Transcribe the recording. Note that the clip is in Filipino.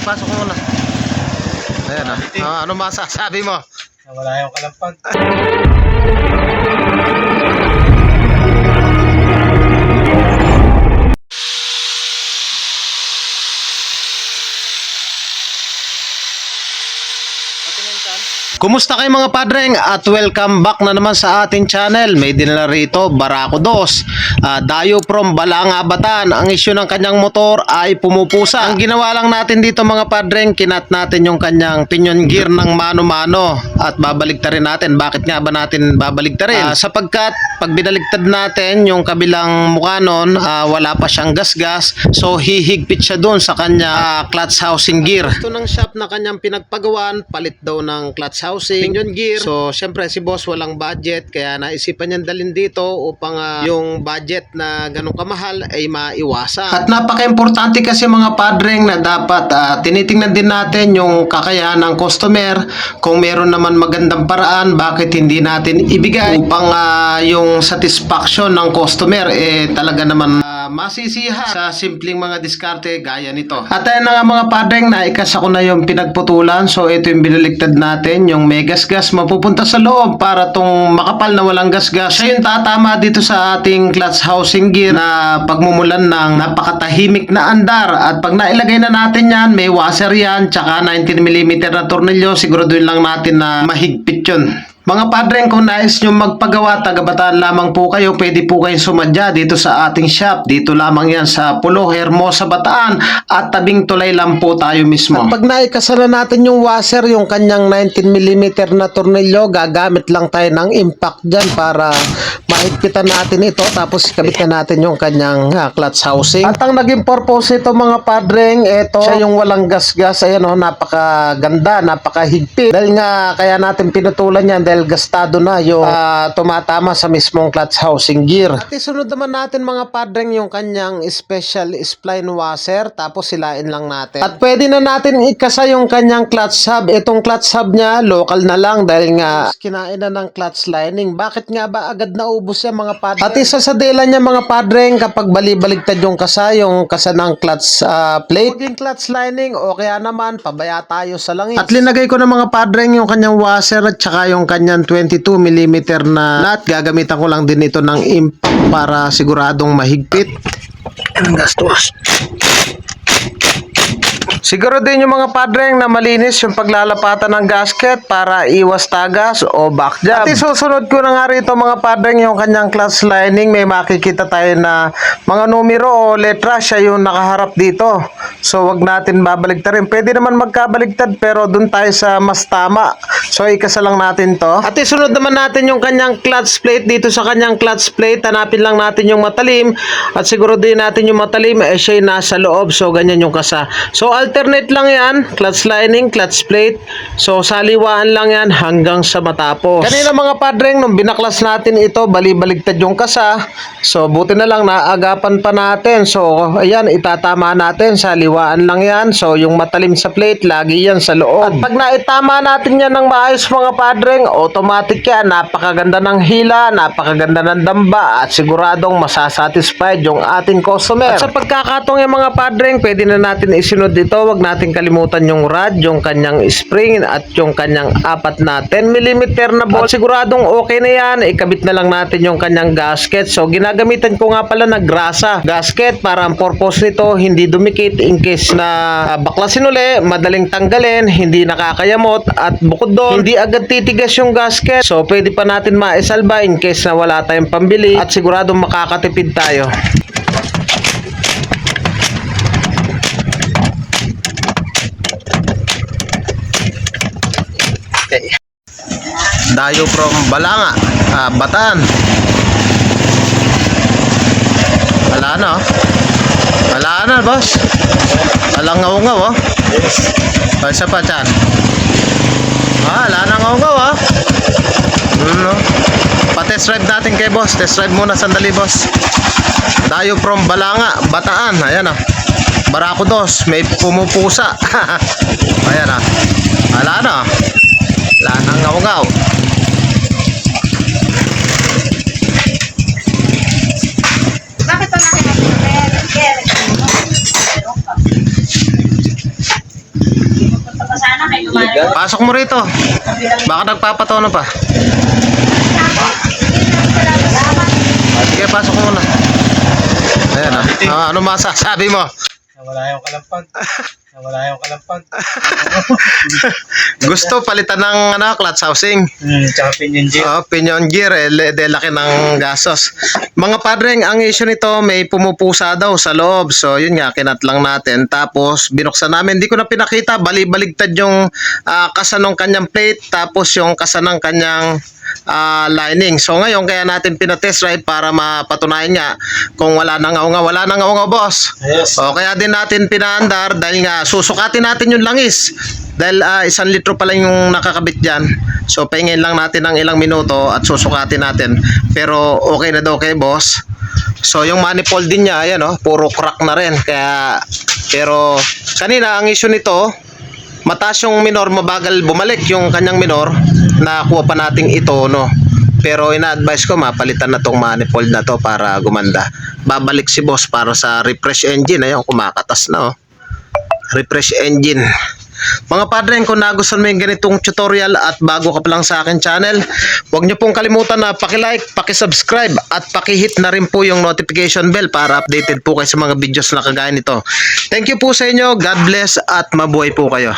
Sige, pasok mo muna. Ayan ah. Ah, ano masasabi mo? Wala yung kalampag. Kumusta kayo mga padreng at welcome back na naman sa ating channel. May dinala rito Barako 2. Ah, dayo from Balanga Batan. Ang issue ng kanyang motor ay pumupusa. Ang ginawa lang natin dito mga padreng, kinat natin yung kanyang pinion gear ng mano-mano at babaligtarin natin. Bakit nga ba natin babaligtarin? Ah, sapagkat pag binaligtad natin yung kabilang mukha nun, ah, wala pa siyang gasgas. So hihigpit siya doon sa kanya ah, clutch housing gear. Ito ng shop na kanyang pinagpagawan, palit daw ng clutch housing, pinion gear. So syempre si boss walang budget kaya naisipan niyang dalhin dito upang ah, yung budget na ganun kamahal ay maiwasan. At napaka-importante kasi mga padreng na dapat ah, tinitingnan din natin yung kakayahan ng customer kung meron naman magandang paraan bakit hindi natin ibigay upang ah, yung satisfaction ng customer eh talaga naman ah, masisiha sa simpleng mga diskarte gaya nito. At ayun na nga mga padreng na ikas ako na yung pinagputulan so ito yung binaligtad natin yung may gas-gas mapupunta sa loob para tong makapal na walang gas-gas. Siya yung tatama dito sa ating clutch housing gear na pagmumulan ng napakatahimik na andar at pag nailagay na natin yan may washer yan tsaka 19mm na tornilyo siguraduhin lang natin na mahigpit yun. Mga padreng, kung nais nyo magpagawa, tagabataan lamang po kayo, pwede po kayong sumadya dito sa ating shop. Dito lamang yan sa Pulo, Hermosa, Bataan at tabing tulay lang po tayo mismo. At pag naikasala natin yung washer, yung kanyang 19mm na tornilyo, gagamit lang tayo ng impact dyan para mahigpitan natin ito tapos ikabit na natin yung kanyang ah, clutch housing. At ang naging purpose ito mga padreng, ito siya yung walang gas-gas, ayan o, napakaganda, napakahigpit. Dahil nga kaya natin pinutulan yan dahil gastado na yung ah, tumatama sa mismong clutch housing gear. At isunod naman natin mga padreng yung kanyang special spline washer tapos silain lang natin. At pwede na natin ikasa yung kanyang clutch hub. Itong clutch hub niya local na lang dahil nga kinain na ng clutch lining. Bakit nga ba agad naubos yan mga padreng? At isa sa dela niya mga padreng kapag balibaligtad yung kasa, yung kasa ng clutch ah, plate. Yung clutch lining o kaya naman pabaya tayo sa langis. At linagay ko ng mga padreng yung kanyang washer at saka yung kanyang 22mm na nut. Gagamitan ko lang din ito ng impact para siguradong mahigpit. Ang gastos. Siguro din yung mga padreng na malinis yung paglalapatan ng gasket para iwas tagas o back jab. At isusunod ko na nga rito mga padreng yung kanyang clutch lining. May makikita tayo na mga numero o letra siya yung nakaharap dito. So wag natin babaligtarin. Pwede naman magkabaligtad pero dun tayo sa mas tama. So ikasa lang natin to. At isunod naman natin yung kanyang clutch plate dito sa kanyang clutch plate. Hanapin lang natin yung matalim at siguro din natin yung matalim eh siya nasa loob. So ganyan yung kasa. So alternate lang yan. Clutch lining, clutch plate. So saliwaan lang yan hanggang sa matapos. Kanina mga padreng nung binaklas natin ito bali-baligtad yung kasa. So buti na lang naagapan pa natin. So ayan itatama natin saliwaan lang yan. So yung matalim sa plate lagi yan sa loob. At pag naitama natin yan ng maayos mga padreng, automatic yan. Napakaganda ng hila, napakaganda ng damba at siguradong masasatisfied yung ating customer. At sa pagkakatong yung mga padreng, pwede na natin isunod dito. Huwag natin kalimutan yung rod, yung kanyang spring at yung kanyang apat na 10mm na bolt. Siguradong okay na yan. Ikabit na lang natin yung kanyang gasket. So ginagamitan ko nga pala na grasa gasket para ang purpose nito hindi dumikit in case na ah, baklasin uli, madaling tanggalin, hindi nakakayamot at bukod doon, hindi agad titigas yung gasket. So pwede pa natin maisalba in case na wala tayong pambili at siguradong makakatipid tayo. Dayo from Balanga, ah, Batan. Wala na, oh. Wala na, boss. Walang ngaw-ngaw, oh. O, isa pa, Chan. Ah, wala na ngaw-ngaw, oh. Hmm, no? Pa-test drive natin kay boss. Test drive muna, sandali, boss. Dayo from Balanga, Bataan. Ayan, oh. Barako dos, may pumupusa. Ayan, ah. Pasok mo rito. Baka nagpapatono pa. Sige, pasok muna. Ayan ah. Ah, ano masasabi mo? Nawala yung kalampag. Nawala yung kalampag. Gusto palitan ng ano, clutch housing. Hmm, tsaka pinion gear. Oh, pinion gear, eh, le- de laki ng gasos. Mga padreng, ang issue nito, may pumupusa daw sa loob. So, yun nga, kinat lang natin. Tapos, binuksan namin. Hindi ko na pinakita. Bali-baligtad yung ah, kasa ng kanyang plate. Tapos, yung kasa ng kanyang ah, lining. So, ngayon, kaya natin pinatest ride para mapatunayan nga kung wala nang nga wala nang nga boss. Yes. O kaya din natin pinaandar dahil nga susukatin natin yung langis. Dahil ah, isang litro pa lang yung nakakabit dyan. So pahingin lang natin ng ilang minuto at susukatin natin. Pero okay na daw kay boss. So yung manifold din niya, ayan oh, puro crack na rin. Kaya, pero kanina ang issue nito, mataas yung minor, mabagal bumalik yung kanyang minor. Nakuha pa nating ito, no. Pero ina-advise ko mapalitan na tong manifold na to para gumanda. Babalik si boss para sa refresh engine. Ayun, kumakatas na oh. Refresh engine. Mga padre, kung nagustuhan mo yung ganitong tutorial at bago ka pa lang sa akin channel, huwag niyo pong kalimutan na paki-like, paki-subscribe at paki-hit na rin po yung notification bell para updated po kayo sa mga videos na kagaya nito. Thank you po sa inyo, God bless at mabuhay po kayo.